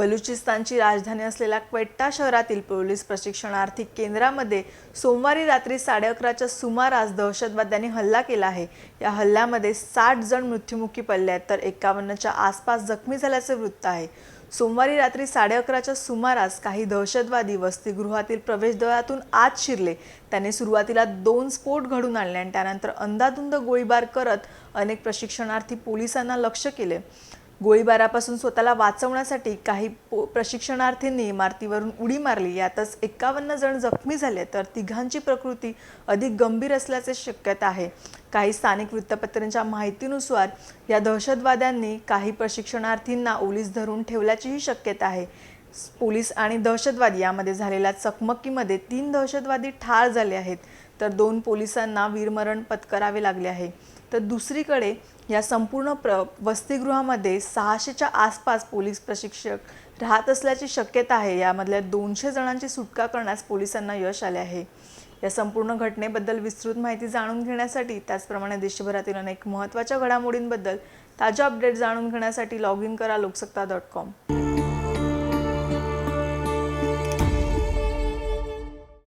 बलुचिस्तानची राजधानी असलेल्या क्वेट्टा शहरातील पोलीस प्रशिक्षणार्थी केंद्रामध्ये सोमवारी रात्री साडे अकराच्या सुमारास दहशतवाद्यांनी हल्ला केला आहे. या हल्ल्यामध्ये साठ जण मृत्युमुखी पडले आहेत तर एकावन्नच्या आसपास जखमी झाल्याचे वृत्त आहे. सोमवारी रात्री साडे अकराच्या सुमारास काही दहशतवादी वसतिगृहातील प्रवेशद्वारातून आत शिरले. त्याने सुरुवातीला दोन स्फोट घडून आणले आणि त्यानंतर अंदाधुंद गोळीबार करत अनेक प्रशिक्षणार्थी पोलिसांना लक्ष केले. गोळीबारापासून स्वतःला वाचवण्यासाठी काही पो प्रशिक्षणार्थींनी इमारतीवरून उडी मारली. यातच एकावन्न जण जखमी झाले तर तिघांची प्रकृती अधिक गंभीर असल्याचे शक्यता आहे. काही स्थानिक वृत्तपत्रांच्या माहितीनुसार या दहशतवाद्यांनी काही प्रशिक्षणार्थींना ओलीस धरून ठेवल्याचीही शक्यता आहे. पोलीस आणि दहशतवादी यामध्ये झालेल्या चकमकीमध्ये तीन दहशतवादी ठार झाले आहेत. तर दोन पोलिसांना वीरमरण पत्करावे लागले आहे. तर दुसरीकडे या संपूर्ण प्र वसतिगृहामध्ये सहाशेच्या आसपास पोलीस प्रशिक्षक राहत असल्याची शक्यता आहे. यामधल्या दोनशे जणांची सुटका करण्यास पोलिसांना यश आले आहे. या संपूर्ण घटनेबद्दल विस्तृत माहिती जाणून घेण्यासाठी त्याचप्रमाणे देशभरातील अनेक महत्त्वाच्या घडामोडींबद्दल ताज्या अपडेट जाणून घेण्यासाठी लॉग इन करा लोकसत्ता डॉट कॉम.